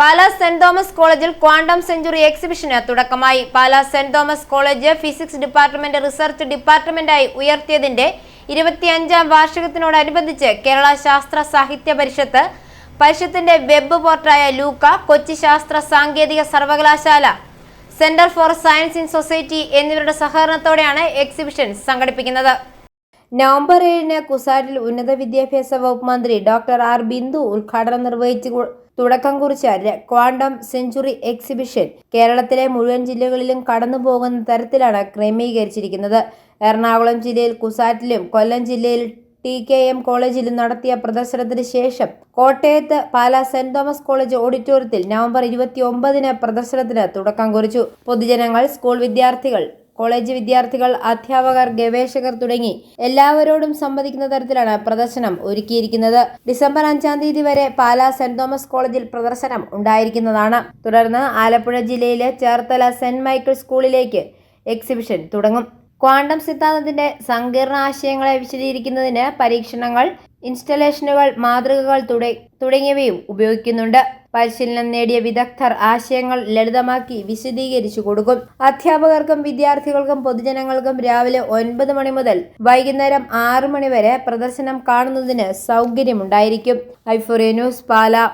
Pala saint Thomas കോളേജിൽ quantum century എക്സിബിഷന് തുടക്കമായി. Pala saint Thomas college physics department research ഡിപ്പാർട്ട്മെന്റായി ഉയർത്തിയതിന്റെ ഇരുപത്തിയഞ്ചാം വാർഷികത്തിനോടനുബന്ധിച്ച് കേരള ശാസ്ത്ര സാഹിത്യ പരിഷത്ത് പരിഷത്തിന്റെ വെബ് പോർട്ടായ ലൂക്ക കൊച്ചി ശാസ്ത്ര സാങ്കേതിക സർവകലാശാല centre for science in society എന്നിവരുടെ സഹകരണത്തോടെയാണ് എക്സിബിഷൻ സംഘടിപ്പിക്കുന്നത്. നവംബർ ഏഴിന് കുസാറ്റിൽ ഉന്നത വിദ്യാഭ്യാസ വകുപ്പ് മന്ത്രി ഡോക്ടർ ആർ ബിന്ദു ഉദ്ഘാടനം നിർവഹിച്ച് തുടക്കം കുറിച്ച ക്വാണ്ടം സെഞ്ചുറി എക്സിബിഷൻ കേരളത്തിലെ മുഴുവൻ ജില്ലകളിലും കടന്നു പോകുന്ന തരത്തിലാണ് ക്രമീകരിച്ചിരിക്കുന്നത്. എറണാകുളം ജില്ലയിൽ കുസാറ്റിലും കൊല്ലം ജില്ലയിൽ ടി കെ എം കോളേജിലും നടത്തിയ പ്രദർശനത്തിന് ശേഷം കോട്ടയത്ത് പാലാ സെന്റ് തോമസ് കോളേജ് ഓഡിറ്റോറിയത്തിൽ നവംബർ ഇരുപത്തി ഒമ്പതിന് പ്രദർശനത്തിന് തുടക്കം കുറിച്ചു. പൊതുജനങ്ങൾ സ്കൂൾ വിദ്യാർത്ഥികൾ കോളേജ് വിദ്യാർത്ഥികൾ അധ്യാപകർ ഗവേഷകർ തുടങ്ങി എല്ലാവരോടും സംവദിക്കുന്ന തരത്തിലാണ് പ്രദർശനം ഒരുക്കിയിരിക്കുന്നത്. ഡിസംബർ അഞ്ചാം തീയതി വരെ പാലാ സെന്റ് തോമസ് കോളേജിൽ പ്രദർശനം ഉണ്ടായിരിക്കുന്നതാണ്. തുടർന്ന് ആലപ്പുഴ ജില്ലയിലെ ചേർത്തല സെന്റ് മൈക്കിൾ സ്കൂളിലേക്ക് എക്സിബിഷൻ തുടങ്ങും. ക്വാണ്ടം സിദ്ധാന്തത്തിന്റെ സങ്കീർണ ആശയങ്ങളെ വിശദീകരിക്കുന്നതിന് പരീക്ഷണങ്ങൾ ഇൻസ്റ്റലേഷനുകൾ മാതൃകകൾ തുട- തുടങ്ങിയവയും ഉപയോഗിക്കുന്നുണ്ട്. പരിശീലനം നേടിയ വിദഗ്ധർ ആശയങ്ങൾ ലളിതമാക്കി വിശദീകരിച്ചു കൊടുക്കും. അധ്യാപകർക്കും വിദ്യാർത്ഥികൾക്കും പൊതുജനങ്ങൾക്കും രാവിലെ ഒൻപത് മണി മുതൽ വൈകുന്നേരം ആറ് മണി വരെ പ്രദർശനം കാണുന്നതിന് സൗകര്യമുണ്ടായിരിക്കും. ഐഫോറിയ ന്യൂസ് പാല.